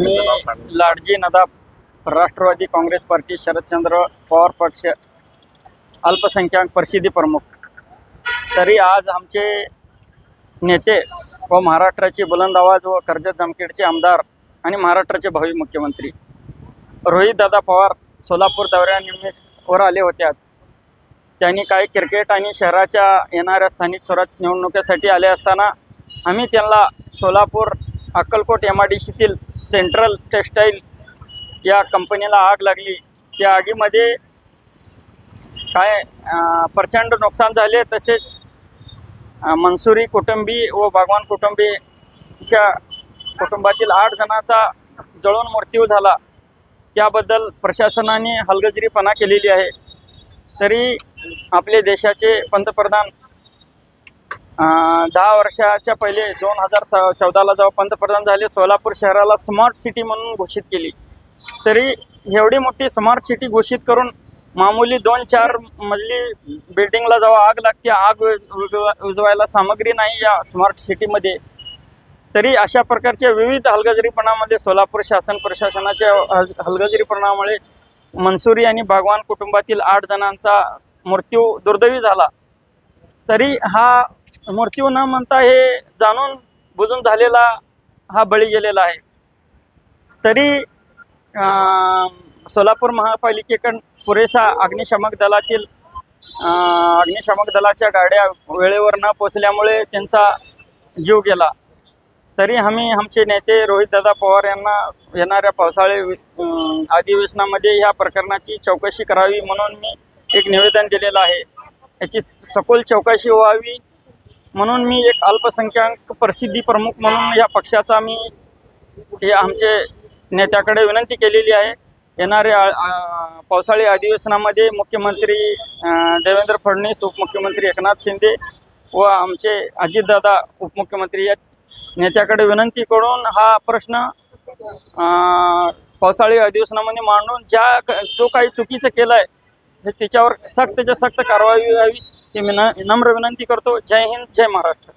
मी लाडजी नदाब राष्ट्रवादी काँग्रेस पार्टी शरदचंद्र पवार पक्ष अल्पसंख्याक परिषदी प्रमुख. तरी आज आमचे नेते व महाराष्ट्राचे बुलंद आवाज व कर्जत जामखेडचे आमदार आणि महाराष्ट्राचे भावी मुख्यमंत्री. रोहितदादा पवार सोलापूर दौऱ्यानिमित्त वर आले होते आज. त्यांनी काही क्रिकेट आणि शहराच्या येणाऱ्या स्थानिक स्वराज्य निवडणुकीसाठी आले असताना आम्ही त्यांना Solapur Akkalkot M I D सीतील central textile या कंपनीला आग लागली. त्या आगीमध्ये काय प्रचंड नुकसान झाले. तसेच मंसुरी मनसुरी कुटुंबी व भगवान कुटुंबीच्या कुटुंबातील आठ जणांचा जळून मृत्यू झाला. त्याबद्दल प्रशासनाने हलगजरीपणा केलेली आहे. तरी आपले देशाचे पंतप्रधान दहा वर्षाच्या पहिले दोन हजार चौदाला जेव्हा पंतप्रधान झाले सोलापूर शहराला स्मार्ट सिटी म्हणून घोषित केली. तरी एवढी मोठी स्मार्ट सिटी घोषित करून मामूली दोन चार मजली बिल्डिंगला जेव्हा आग लागते आग उज- उजवा- उजवायला सामग्री नाही या स्मार्ट सिटीमध्ये तरी अशा प्रकारच्या विविध हलगजरीपणामध्ये सोलापूर शासन प्रशासनाच्या हल- हलगर्जीपणामुळे मनसुरी आणि भगवान कुटुंबातील आठ जणांचा मृत्यू दुर्दैवी झाला. तरी हा मृत्यू न म्हणता हे जाणून बुजून झालेला हा बळी गेलेला आहे. तरी सोलापूर महापालिकेकडून पुरेसा अग्निशामक दलातील अग्निशामक दलाच्या गाड्या वेळेवर न पोचल्यामुळे त्यांचा जीव गेला. तरी आम्ही आमचे नेते रोहितदादा पवार यांना येणाऱ्या पावसाळी अधिवेशनामध्ये ह्या प्रकरणाची चौकशी करावी म्हणून मी एक निवेदन दिलेलं आहे. याची सखोल चौकशी व्हावी म्हणून मी एक अल्पसंख्याक प्रसिद्धी प्रमुख म्हणून या पक्षाचा मी हे आमचे नेत्याकडे विनंती केलेली आहे. येणाऱ्या पावसाळी अधिवेशनामध्ये मुख्यमंत्री देवेंद्र फडणवीस उपमुख्यमंत्री एकनाथ शिंदे व आमचे अजितदादा उपमुख्यमंत्री या नेत्याकडे विनंती करून हा प्रश्न पावसाळी अधिवेशनामध्ये मांडून ज्या जो काही चुकीचं केलं आहे हे त्याच्यावर सक्तच्या सक्त कारवाई व्हावी. ही मी नम्र विनंती करतो. जय हिंद जय महाराष्ट्र.